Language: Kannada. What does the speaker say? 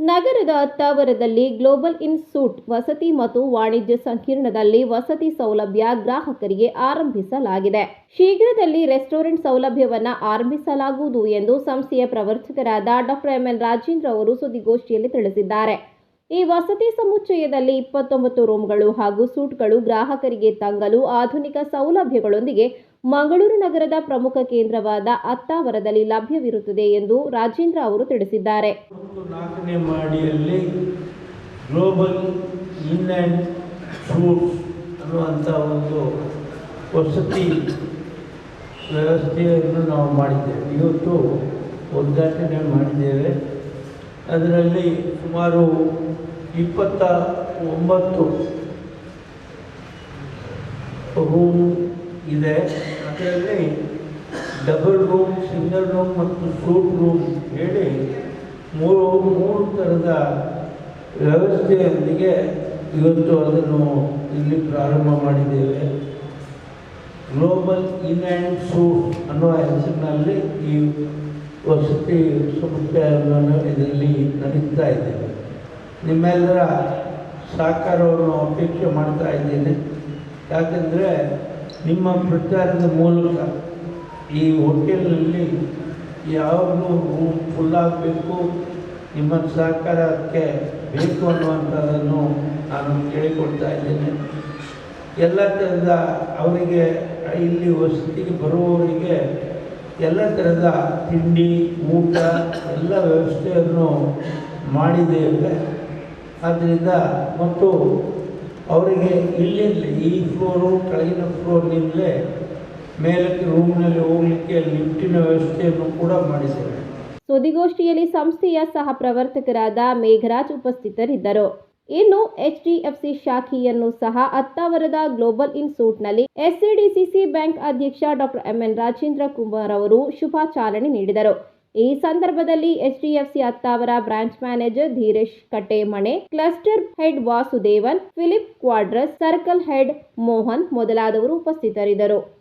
ನಗರದ ಅತ್ತಾವರದಲ್ಲಿ ಗ್ಲೋಬಲ್ ಇನ್ ಸೂಟ್ ವಸತಿ ಮತ್ತು ವಾಣಿಜ್ಯ ಸಂಕೀರ್ಣದಲ್ಲಿ ವಸತಿ ಸೌಲಭ್ಯ ಗ್ರಾಹಕರಿಗೆ ಆರಂಭಿಸಲಾಗಿದೆ. ಶೀಘ್ರದಲ್ಲಿ ರೆಸ್ಟೋರೆಂಟ್ ಸೌಲಭ್ಯವನ್ನ ಆರಂಭಿಸಲಾಗುವುದು ಎಂದು ಸಂಸ್ಥೆಯ ಪ್ರವರ್ತಕರಾದ ಡಾಕ್ಟರ್ ಎಂಎನ್ ರಾಜೇಂದ್ರ ಅವರು ಸುದ್ದಿಗೋಷ್ಠಿಯಲ್ಲಿ ತಿಳಿಸಿದ್ದಾರೆ. ಈ ವಸತಿ ಸಮುಚ್ಚಯದಲ್ಲಿ ಇಪ್ಪತ್ತೊಂಬತ್ತು ರೂಮ್ಗಳು ಹಾಗೂ ಸೂಟ್ಗಳು ಗ್ರಾಹಕರಿಗೆ ತಂಗಲು ಆಧುನಿಕ ಸೌಲಭ್ಯಗಳೊಂದಿಗೆ ಮಂಗಳೂರು ನಗರದ ಪ್ರಮುಖ ಕೇಂದ್ರವಾದ ಅತ್ತಾವರದಲ್ಲಿ ಲಭ್ಯವಿರುತ್ತದೆ ಎಂದು ರಾಜೇಂದ್ರ ಅವರು ತಿಳಿಸಿದ್ದಾರೆ. ಮಾಡಿಯಲ್ಲಿ ಗ್ಲೋಬಲ್ ಫ್ರೂಟ್ಸ್ ಅನ್ನುವಂಥ ಒಂದು ವಸತಿ ವ್ಯವಸ್ಥೆಯನ್ನು ನಾವು ಮಾಡಿದ್ದೇವೆ. ಇವತ್ತು ಉದ್ಘಾಟನೆ ಮಾಡಿದ್ದೇವೆ. ಅದರಲ್ಲಿ ಸುಮಾರು ಇಪ್ಪತ್ತ ಒಂಬತ್ತು ರೂಮ್ ಇದೆ. ಅದರಲ್ಲಿ ಡಬಲ್ ರೂಮ್ ಸಿಂಗಲ್ ರೂಮ್ ಮತ್ತು ಸೂಟ್ ರೂಮ್ ಹೇಳಿ ಮೂರು ಮೂರು ಥರದ ವ್ಯವಸ್ಥೆಯೊಂದಿಗೆ ಇವತ್ತು ಅದನ್ನು ಇಲ್ಲಿ ಪ್ರಾರಂಭ ಮಾಡಿದ್ದೇವೆ. ಗ್ಲೋಬಲ್ ಇನ್ ಆ್ಯಂಡ್ ಸೂಟ್ ಅನ್ನೋ ಹೆಸರಿನಲ್ಲಿ ಈ ವಸತಿ ಸಮುದಾಯವನ್ನು ಇದರಲ್ಲಿ ನಡೀತಾ ಇದ್ದೇವೆ. ನಿಮ್ಮೆಲ್ಲರ ಸಹಕಾರವನ್ನು ಅಪೇಕ್ಷೆ ಮಾಡ್ತಾ ಇದ್ದೇನೆ. ಯಾಕಂದರೆ ನಿಮ್ಮ ಪ್ರಚಾರದ ಮೂಲಕ ಈ ಹೋಟೆಲ್ನಲ್ಲಿ ಯಾವಾಗಲೂ ರೂಮ್ ಫುಲ್ ಆಗಬೇಕು ನಿಮ್ಮ ಸಹಕಾರ ಅದಕ್ಕೆ ಬೇಕು ಅನ್ನುವಂಥದ್ದನ್ನು ನಾನು ಕೇಳಿಕೊಡ್ತಾ ಇದ್ದೇನೆ. ಎಲ್ಲ ಥರದ ಅವರಿಗೆ, ಇಲ್ಲಿ ವಸತಿಗೆ ಬರುವವರಿಗೆ ಎಲ್ಲ ಥರದ ತಿಂಡಿ, ಊಟ, ಎಲ್ಲ ವ್ಯವಸ್ಥೆಯನ್ನು ಮಾಡಿದ್ದೇವೆ. ಆದ್ದರಿಂದ ಮತ್ತು ಅವರಿಗೆ ಇಲ್ಲಿ ಈ ಫ್ಲೋರು ಕೆಳಗಿನ ಫ್ಲೋರ್ನಿಂದಲೇ ಮೇಲಕ್ಕೆ ರೂಮ್ನಲ್ಲಿ ಹೋಗಲಿಕ್ಕೆ ಲಿಫ್ಟಿನ ವ್ಯವಸ್ಥೆಯನ್ನು ಕೂಡ ಮಾಡಿದ್ದೇವೆ ಸುದ್ದಿಗೋಷ್ಠಿಯಲ್ಲಿ ಸಂಸ್ಥೆಯ ಸಹ ಪ್ರವರ್ತಕರಾದ ಮೇಘರಾಜ್ ಉಪಸ್ಥಿತರಿದ್ದರು. ಇನ್ನು ಎಚ್ಡಿಎಫ್ಸಿ ಶಾಖೆಯನ್ನು ಸಹ ಅತ್ತಾವರದ ಗ್ಲೋಬಲ್ ಇನ್ಸ್ಟಿಟ್ಯೂಟ್ನಲ್ಲಿ ಎಸ್ಸಿಡಿಸಿಸಿ ಬ್ಯಾಂಕ್ ಅಧ್ಯಕ್ಷ ಡಾಕ್ಟರ್ ಎಂಎನ್ ರಾಜೇಂದ್ರ ಕುಮಾರ್ ಅವರು ಶುಭ ನೀಡಿದರು. ಈ ಸಂದರ್ಭದಲ್ಲಿ HDFC Attavar branch manager Dheeresh Kattemane, cluster head Vasudevan, Philip Quadras, circle head Mohan ಮೊದಲಾದವರು ಉಪಸ್ಥಿತರಿದ್ದರು.